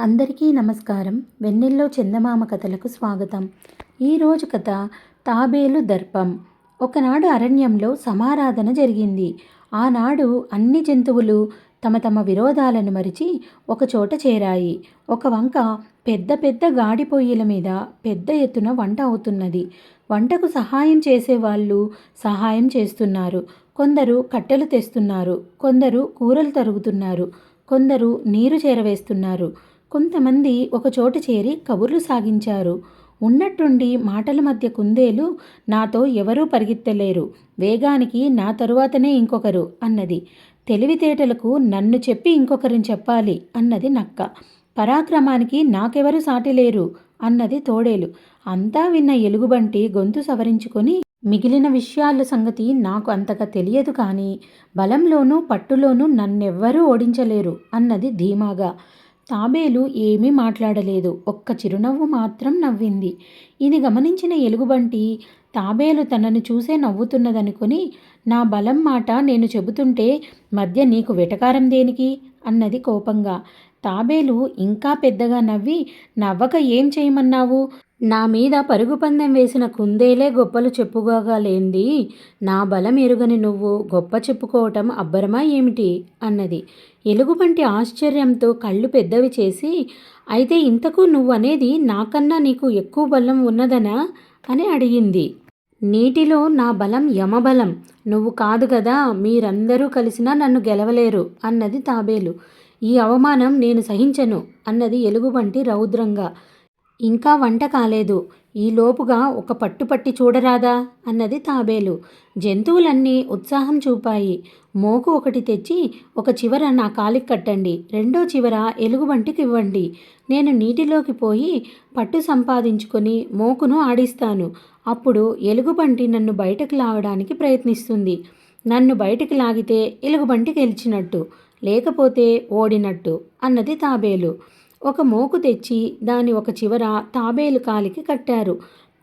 అందరికీ నమస్కారం. వెన్నెల్లో చందమామ కథలకు స్వాగతం. ఈరోజు కథ తాబేలు దర్పం. ఒకనాడు అరణ్యంలో సమారాధన జరిగింది. ఆనాడు అన్ని జంతువులు తమ తమ విరోధాలను మరిచి ఒకచోట చేరాయి. ఒక వంక పెద్ద పెద్ద గాడి పొయ్యిల మీద పెద్ద ఎత్తున వంట అవుతున్నది. వంటకు సహాయం చేసేవాళ్ళు సహాయం చేస్తున్నారు. కొందరు కట్టెలు తెస్తున్నారు. కొందరు కూరలు తరుగుతున్నారు. కొందరు నీరు చేరవేస్తున్నారు. కొంతమంది ఒకచోట చేరి కబుర్లు సాగించారు. ఉన్నట్టుండి మాటల మధ్య కుందేలు నాతో ఎవరూ పరిగెత్తలేరు. వేగానికి నా తరువాతనే ఇంకొకరు అన్నది. తెలివితేటలకు నన్ను చెప్పి ఇంకొకరిని చెప్పాలి అన్నది నక్క. పరాక్రమానికి నాకెవరు సాటిలేరు అన్నది తోడేలు. అంతా విన్న ఎలుగుబంటి గొంతు సవరించుకొని మిగిలిన విషయాల సంగతి నాకు అంతగా తెలియదు కానీ బలంలోనూ పట్టులోనూ నన్నెవ్వరూ ఓడించలేరు అన్నది ధీమాగా. తాబేలు ఏమీ మాట్లాడలేదు. ఒక్క చిరునవ్వు మాత్రం నవ్వింది. ఇది గమనించిన ఎలుగుబంటి తాబేలు తనను చూసే నవ్వుతున్నదనుకొని నా బలం మాట నేను చెబుతుంటే మధ్య నీకు వెటకారం దేనికి? అన్నది కోపంగా. తాబేలు ఇంకా పెద్దగా నవ్వి నవ్వక ఏం చేయమన్నావు? నా మీద పరుగు పందెం వేసిన కుందేలే గొప్పలు చెప్పుకోగలేంది నా బలం ఎరుగని నువ్వు గొప్ప చెప్పుకోవటం అబ్బరమా ఏమిటి? అన్నది. ఎలుగుబంటి ఆశ్చర్యంతో కళ్ళు పెద్దవి చేసి అయితే ఇంతకు నువ్వు అనేది నాకన్నా నీకు ఎక్కువ బలం ఉన్నదనా? అని అడిగింది. నీటిలో నా బలం యమబలం. నువ్వు కాదు కదా మీరందరూ కలిసినా నన్ను గెలవలేరు అన్నది తాబేలు. ఈ అవమానం నేను సహించను అన్నది ఎలుగుబంటి రౌద్రంగా. ఇంకా వంట కాలేదు. ఈలోపుగా ఒక పట్టుపట్టి చూడరాదా? అన్నది తాబేలు. జంతువులన్నీ ఉత్సాహం చూపాయి. మోకు ఒకటి తెచ్చి ఒక చివర నా కాలికి కట్టండి. రెండో చివర ఎలుగుబంటికి ఇవ్వండి. నేను నీటిలోకి పోయి పట్టు సంపాదించుకొని మోకును ఆడిస్తాను. అప్పుడు ఎలుగుబంటి నన్ను బయటకు లావడానికి ప్రయత్నిస్తుంది. నన్ను బయటికి లాగితే ఎలుగుబంటి గెలిచినట్టు. లేకపోతే ఓడినట్టు అన్నది తాబేలు. ఒక మోకు తెచ్చి దాని ఒక చివర తాబేలు కాలికి కట్టారు.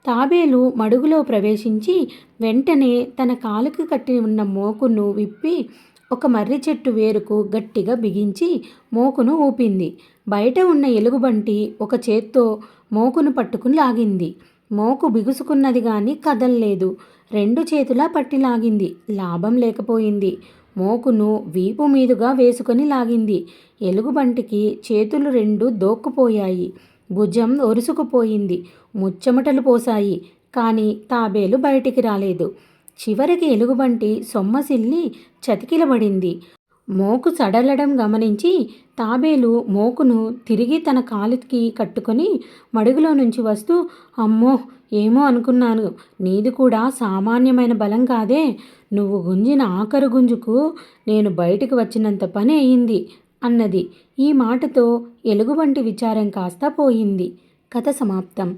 తాబేలు మడుగులో ప్రవేశించి వెంటనే తన కాలుకి కట్టి ఉన్న మోకును విప్పి ఒక మర్రి చెట్టు వేరుకు గట్టిగా బిగించి మోకును ఊపింది. బయట ఉన్న ఎలుగుబంటి ఒక చేత్తో మోకును పట్టుకుని లాగింది. మోకు బిగుసుకున్నది కానీ కదల్లేదు. రెండు చేతులా పట్టి లాగింది. లాభం లేకపోయింది. మోకును వీపు మీదుగా వేసుకొని లాగింది. ఎలుగుబంటికి చేతులు రెండు దోక్కుపోయాయి. భుజం ఒరుసుకుపోయింది. ముచ్చమటలు పోసాయి కానీ తాబేలు బయటికి రాలేదు. చివరికి ఎలుగుబంటి సొమ్మసిల్లి చతికిలబడింది. మోకు సడలడం గమనించి తాబేలు మోకును తిరిగి తన కాలుకి కట్టుకొని మడుగులో నుంచి వస్తూ అమ్మో ఏమో అనుకున్నాను. నీది కూడా సామాన్యమైన బలం కాదే. నువ్వు గుంజిన ఆఖరు గుంజుకు నేను బయటికి వచ్చినంత పని అయింది అన్నది. ఈ మాటతో ఎలుగుబంటి విచారం కాస్త పోయింది. కథ సమాప్తం.